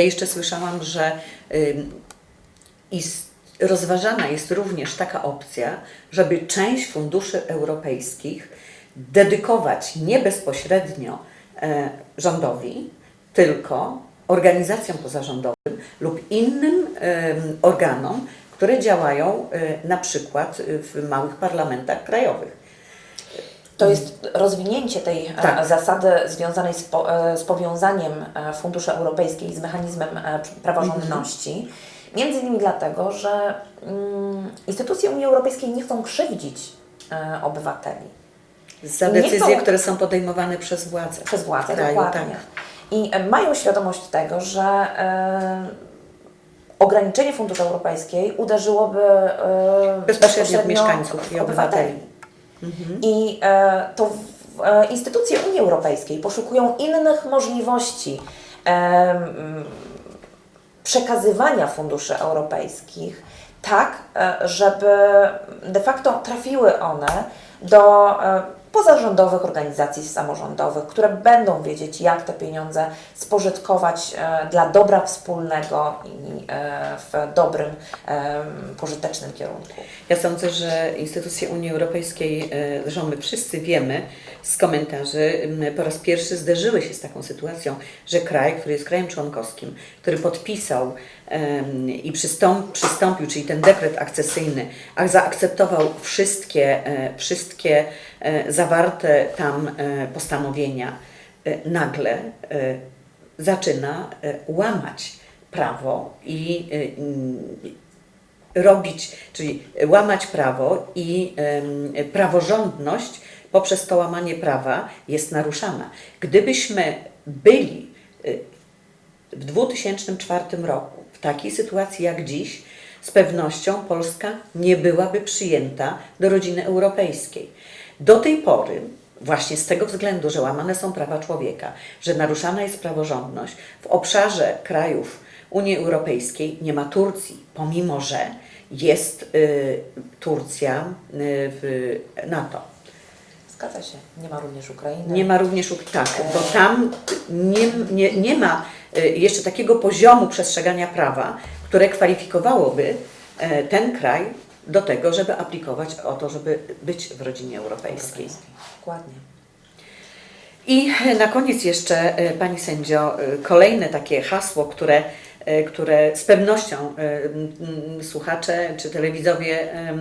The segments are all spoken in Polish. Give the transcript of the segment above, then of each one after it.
Ja jeszcze słyszałam, że rozważana jest również taka opcja, żeby część funduszy europejskich dedykować nie bezpośrednio e, rządowi, tylko organizacjom pozarządowym lub innym organom, które działają e, na przykład w małych parlamentach krajowych. To jest rozwinięcie tej e, Tak. zasady związanej z, po, e, z powiązaniem e, funduszy europejskich z mechanizmem praworządności. Między innymi dlatego, że mm, instytucje Unii Europejskiej nie chcą krzywdzić obywateli Za decyzje, chcą- które są podejmowane przez władze. przez władze. kraju, dokładnie. tak. I mają świadomość tego, że e, ograniczenie funduszy europejskiej uderzyłoby e, Bezpośrednio w mieszkańców i obywateli. I e, to w, e, instytucje Unii Europejskiej poszukują innych możliwości e, przekazywania funduszy europejskich tak, e, żeby de facto trafiły one do e, pozarządowych organizacji samorządowych, które będą wiedzieć, jak te pieniądze spożytkować e, dla dobra wspólnego i e, w dobrym, e, pożytecznym kierunku. Ja sądzę, że instytucje Unii Europejskiej, e, zresztą my wszyscy wiemy z komentarzy, po raz pierwszy zderzyły się z taką sytuacją, że kraj, który jest krajem członkowskim, który podpisał i przystąp, przystąpił, czyli ten dekret akcesyjny, a zaakceptował wszystkie, e, wszystkie e, zawarte tam e, postanowienia, nagle zaczyna łamać prawo i robić, czyli łamać prawo i praworządność poprzez to łamanie prawa jest naruszana. Gdybyśmy byli w 2004 roku w takiej sytuacji jak dziś, z pewnością Polska nie byłaby przyjęta do rodziny europejskiej. Do tej pory, właśnie z tego względu, że łamane są prawa człowieka, że naruszana jest praworządność, w obszarze krajów Unii Europejskiej nie ma Turcji, pomimo że jest y, Turcja y, w NATO. Zgadza się. Nie ma również Ukrainy. Nie ma również, Uk- tak, bo tam nie, nie, nie ma jeszcze takiego poziomu przestrzegania prawa, które kwalifikowałoby e, ten kraj do tego, żeby aplikować o to, żeby być w rodzinie europejskiej. Dokładnie. I na koniec jeszcze, e, Pani Sędzio, kolejne takie hasło, które, które z pewnością e, słuchacze czy telewidzowie e,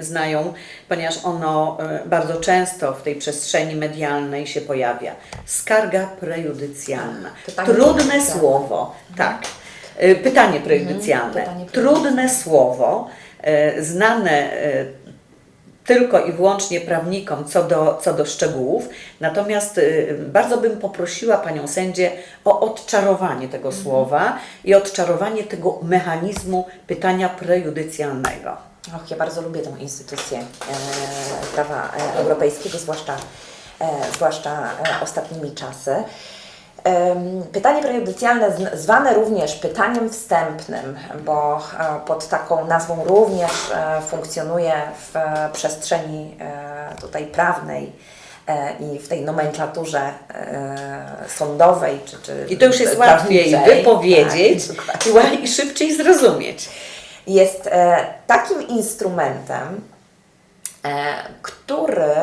znają, ponieważ ono e, bardzo często w tej przestrzeni medialnej się pojawia. Skarga prejudycjalna. Pytanie Trudne prejudycjalne. słowo, tak. E, Pytanie prejudycjalne. pytanie Trudne słowo, e, znane e, tylko i wyłącznie prawnikom co do, co do szczegółów. Natomiast y, bardzo bym poprosiła Panią sędzię o odczarowanie tego słowa i odczarowanie tego mechanizmu pytania prejudycjalnego. Och, ja bardzo lubię tę instytucję e, prawa e, europejskiego, zwłaszcza, e, zwłaszcza e, ostatnimi czasy. Pytanie prejudycjalne, zwane również pytaniem wstępnym, bo e, pod taką nazwą również e, funkcjonuje w przestrzeni e, tutaj prawnej i w tej nomenklaturze sądowej. Czy, czy I to już jest łatwiej prawniczej. wypowiedzieć Tak, i, szybciej zrozumieć. jest takim instrumentem, który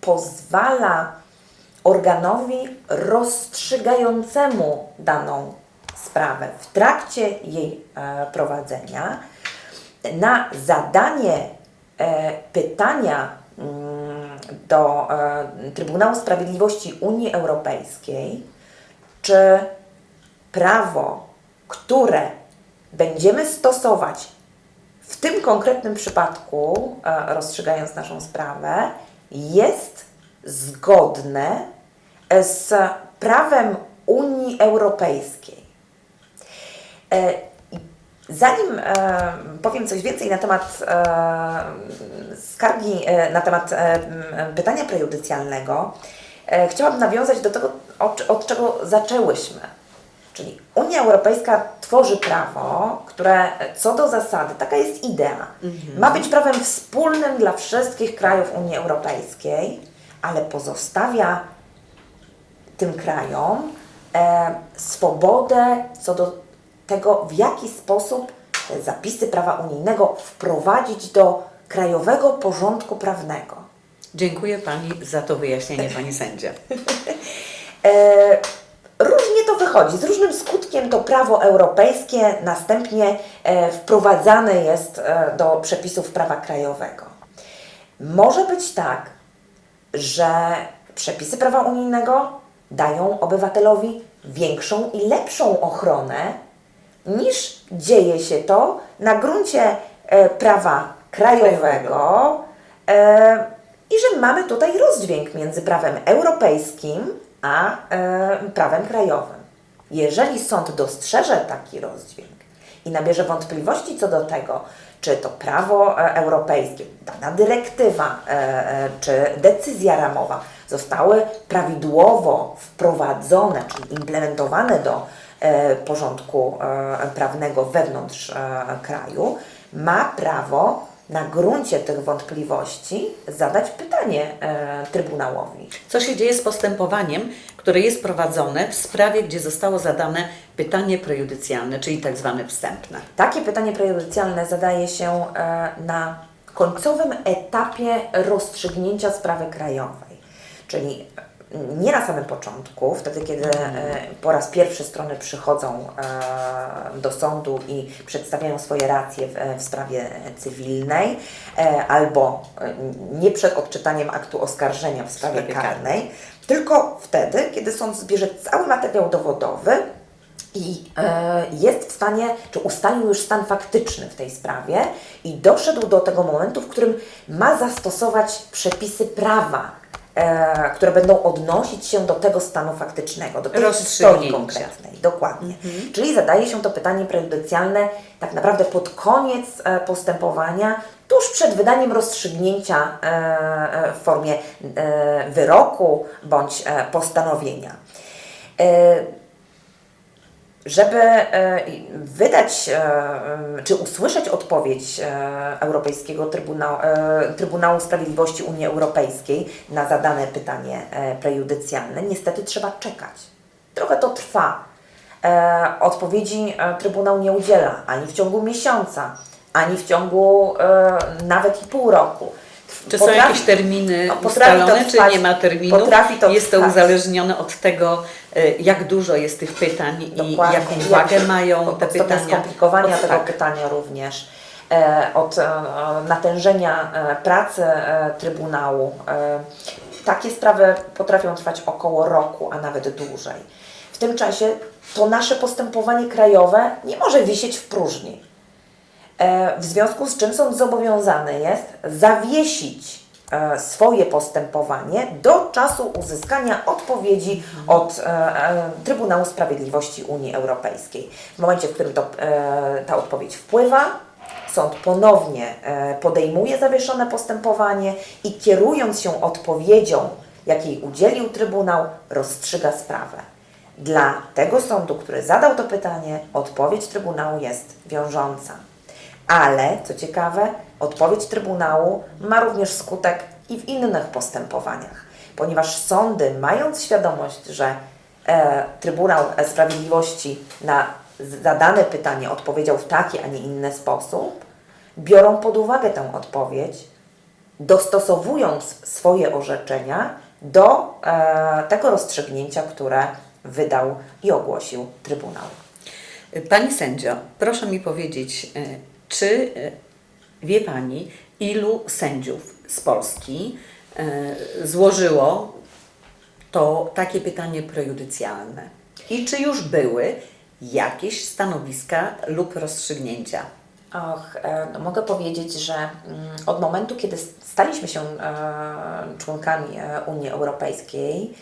pozwala organowi rozstrzygającemu daną sprawę w trakcie jej e, prowadzenia. Na zadanie e, pytania mm, do e, Trybunału Sprawiedliwości Unii Europejskiej, czy prawo, które będziemy stosować w tym konkretnym przypadku, rozstrzygając naszą sprawę, jest zgodne z prawem Unii Europejskiej. E, Zanim e, powiem coś więcej na temat e, skargi, na temat pytania prejudycjalnego, chciałabym nawiązać do tego, od, od czego zaczęłyśmy. Czyli Unia Europejska tworzy prawo, które co do zasady, taka jest idea, ma być prawem wspólnym dla wszystkich krajów Unii Europejskiej, ale pozostawia tym krajom e, swobodę co do tego, w jaki sposób te zapisy prawa unijnego wprowadzić do krajowego porządku prawnego. Dziękuję Pani za to wyjaśnienie, Pani sędzia. E, różnie to wychodzi, z różnym skutkiem to prawo europejskie następnie e, wprowadzane jest e, do przepisów prawa krajowego. Może być tak, że przepisy prawa unijnego dają obywatelowi większą i lepszą ochronę niż dzieje się to na gruncie e, prawa krajowego e, i że mamy tutaj rozdźwięk między prawem europejskim a e, prawem krajowym. Jeżeli sąd dostrzeże taki rozdźwięk i nabierze wątpliwości co do tego, czy to prawo e, europejskie, dana dyrektywa e, e, czy decyzja ramowa zostały prawidłowo wprowadzone, czyli implementowane do e, porządku e, prawnego wewnątrz e, kraju, ma prawo na gruncie tych wątpliwości zadać pytanie Trybunałowi. Co się dzieje z postępowaniem, które jest prowadzone w sprawie, gdzie zostało zadane pytanie prejudycjalne, czyli tak zwane wstępne? Takie pytanie prejudycjalne zadaje się na końcowym etapie rozstrzygnięcia sprawy krajowej, czyli nie na samym początku, wtedy kiedy e, po raz pierwszy strony przychodzą e, do sądu i przedstawiają swoje racje w, w sprawie cywilnej, e, albo e, nie przed odczytaniem aktu oskarżenia w sprawie karnej. tylko wtedy, kiedy sąd zbierze cały materiał dowodowy, i e, jest w stanie, czy ustalił już stan faktyczny w tej sprawie i doszedł do tego momentu, w którym ma zastosować przepisy prawa, e, które będą odnosić się do tego stanu faktycznego, do tej historii konkretnej. Dokładnie. Czyli zadaje się to pytanie prejudycjalne tak naprawdę pod koniec e, postępowania, tuż przed wydaniem rozstrzygnięcia e, e, w formie wyroku bądź postanowienia. E, żeby e, wydać e, em, czy usłyszeć odpowiedź e, Europejskiego Trybunału, e, Trybunału Sprawiedliwości Unii Europejskiej na zadane pytanie e, prejudycjalne, niestety trzeba czekać. Trochę to trwa. E, Odpowiedzi e, Trybunał nie udziela ani w ciągu miesiąca, ani w ciągu e, nawet i pół roku. Czy są Potrafi- jakieś terminy ustalone, czy nie ma terminu? potrafi to jest to trwać. uzależnione od tego, e, jak dużo jest tych pytań i Dokładnie. jaką I wagę jak- mają te pytania. skomplikowania Od- tego tak. pytania również, e, od e, natężenia pracy Trybunału. Takie sprawy potrafią trwać około roku, a nawet dłużej. W tym czasie to nasze postępowanie krajowe nie może wisieć w próżni. E, W związku z czym sąd zobowiązany jest zawiesić e, swoje postępowanie do czasu uzyskania odpowiedzi od e, Trybunału Sprawiedliwości Unii Europejskiej. W momencie, w którym to, ta odpowiedź wpływa, sąd ponownie podejmuje zawieszone postępowanie i kierując się odpowiedzią, jakiej udzielił Trybunał, rozstrzyga sprawę. Dla tego sądu, który zadał to pytanie, odpowiedź Trybunału jest wiążąca. Ale, co ciekawe, odpowiedź Trybunału ma również skutek i w innych postępowaniach, ponieważ sądy, mając świadomość, że e, Trybunał Sprawiedliwości na zadane pytanie odpowiedział w taki, a nie inny sposób, biorą pod uwagę tę odpowiedź, dostosowując swoje orzeczenia do e, tego rozstrzygnięcia, które wydał i ogłosił Trybunał. Pani sędzio, proszę mi powiedzieć, e, czy e, wie Pani, ilu sędziów z Polski e, złożyło to takie pytanie prejudycjalne? I czy już były jakieś stanowiska lub rozstrzygnięcia? Och, e, no mogę powiedzieć, że mm, od momentu, kiedy staliśmy się członkami Unii Europejskiej,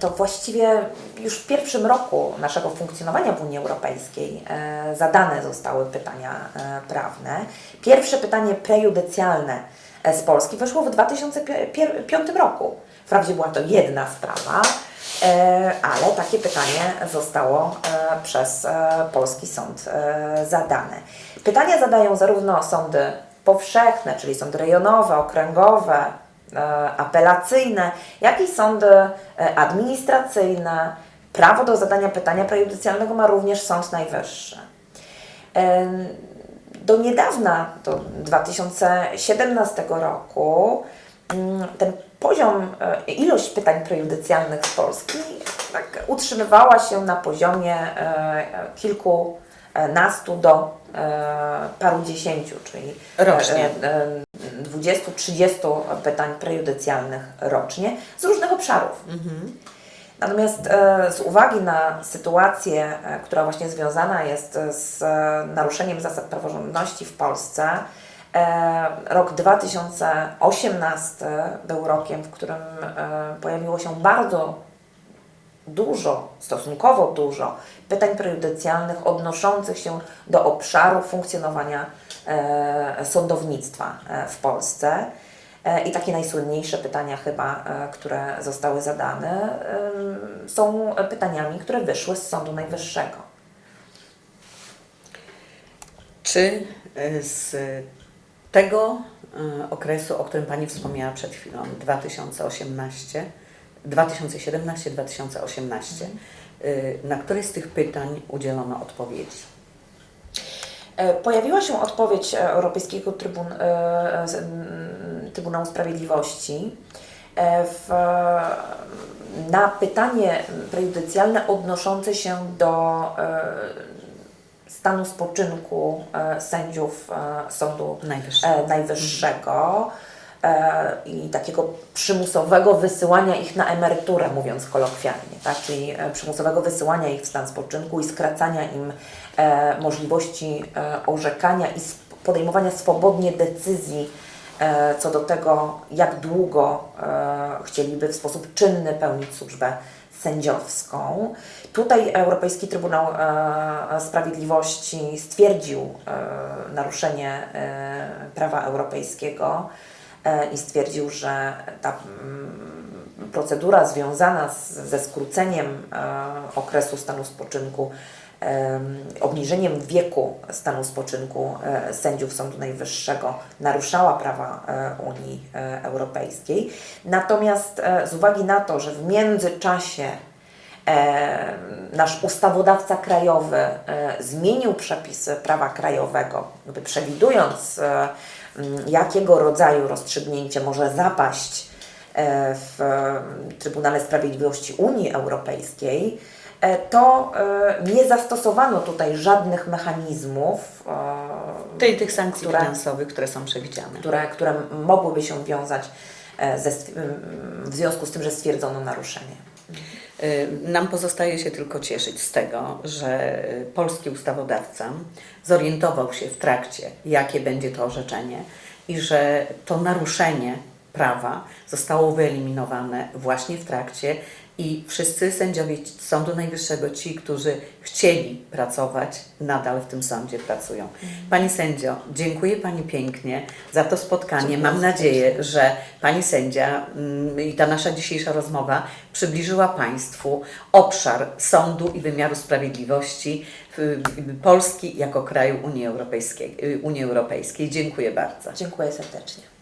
to właściwie już w pierwszym roku naszego funkcjonowania w Unii Europejskiej e, zadane zostały pytania e, prawne. Pierwsze pytanie prejudycjalne e, z Polski weszło w 2005 roku. Wprawdzie była to jedna sprawa, E, ale takie pytanie zostało e, przez e, polski sąd e, zadane. Pytania zadają zarówno sądy powszechne, czyli sądy rejonowe, okręgowe, e, apelacyjne, jak i sądy e, administracyjne, prawo do zadania pytania prejudycjalnego ma również Sąd Najwyższy. Em, Do niedawna, do 2017 roku, mm, ten poziom, e, ilość pytań prejudycjalnych z Polski tak utrzymywała się na poziomie e, kilkunastu do e, paru dziesięciu, czyli Rocznie. E, e, 20-30 pytań prejudycjalnych rocznie z różnych obszarów. Natomiast e, z uwagi na sytuację, e, która właśnie związana jest z e, naruszeniem zasad praworządności w Polsce, rok 2018 był rokiem, w którym pojawiło się bardzo dużo, stosunkowo dużo pytań prejudycjalnych odnoszących się do obszaru funkcjonowania e, sądownictwa e, w Polsce. E, I takie najsłynniejsze pytania chyba, które zostały zadane, są pytaniami, które wyszły z Sądu Najwyższego. Czy z tego okresu, o którym Pani wspomniała przed chwilą, 2018, 2017-2018, e, na które z tych pytań udzielono odpowiedzi? E, Pojawiła się odpowiedź e, Europejskiego Trybun, e, Trybunału Sprawiedliwości w, na pytanie prejudycjalne odnoszące się do stanu spoczynku sędziów Sądu Najwyższego. Najwyższego i takiego przymusowego wysyłania ich na emeryturę, mówiąc kolokwialnie, tak? czyli e, przymusowego wysyłania ich w stan spoczynku i skracania im e, możliwości e, orzekania i podejmowania swobodnie decyzji e, co do tego, jak długo e, chcieliby w sposób czynny pełnić służbę sędziowską. Tutaj Europejski Trybunał e, Sprawiedliwości stwierdził e, naruszenie e, prawa europejskiego e, i stwierdził, że ta mm, procedura związana z, ze skróceniem e, okresu stanu spoczynku, em, obniżeniem wieku stanu spoczynku e, sędziów Sądu Najwyższego naruszała prawa e, Unii e, Europejskiej. Natomiast e, z uwagi na to, że w międzyczasie e, nasz ustawodawca krajowy e, zmienił przepisy prawa krajowego, przewidując, e, jakiego rodzaju rozstrzygnięcie może zapaść e, w e, Trybunale Sprawiedliwości Unii Europejskiej, e, to e, nie zastosowano tutaj żadnych mechanizmów, Tej, tych sankcji Które- finansowych, które są przewidziane. które, które mogłyby się wiązać ze, stw- w związku z tym, że stwierdzono naruszenie. Y, Nam pozostaje się tylko cieszyć z tego, że polski ustawodawca zorientował się w trakcie, jakie będzie to orzeczenie i że to naruszenie prawa zostało wyeliminowane właśnie w trakcie i wszyscy sędziowie Sądu Najwyższego, ci, którzy chcieli pracować, nadal w tym sądzie pracują. Pani sędzio, dziękuję Pani pięknie za to spotkanie. Dziękuję Mam nadzieję, że Pani sędzia mm, i ta nasza dzisiejsza rozmowa przybliżyła Państwu obszar sądu i wymiaru sprawiedliwości Polski jako kraju Unii Europejskiej. Unii Europejskiej. Dziękuję bardzo. Dziękuję serdecznie.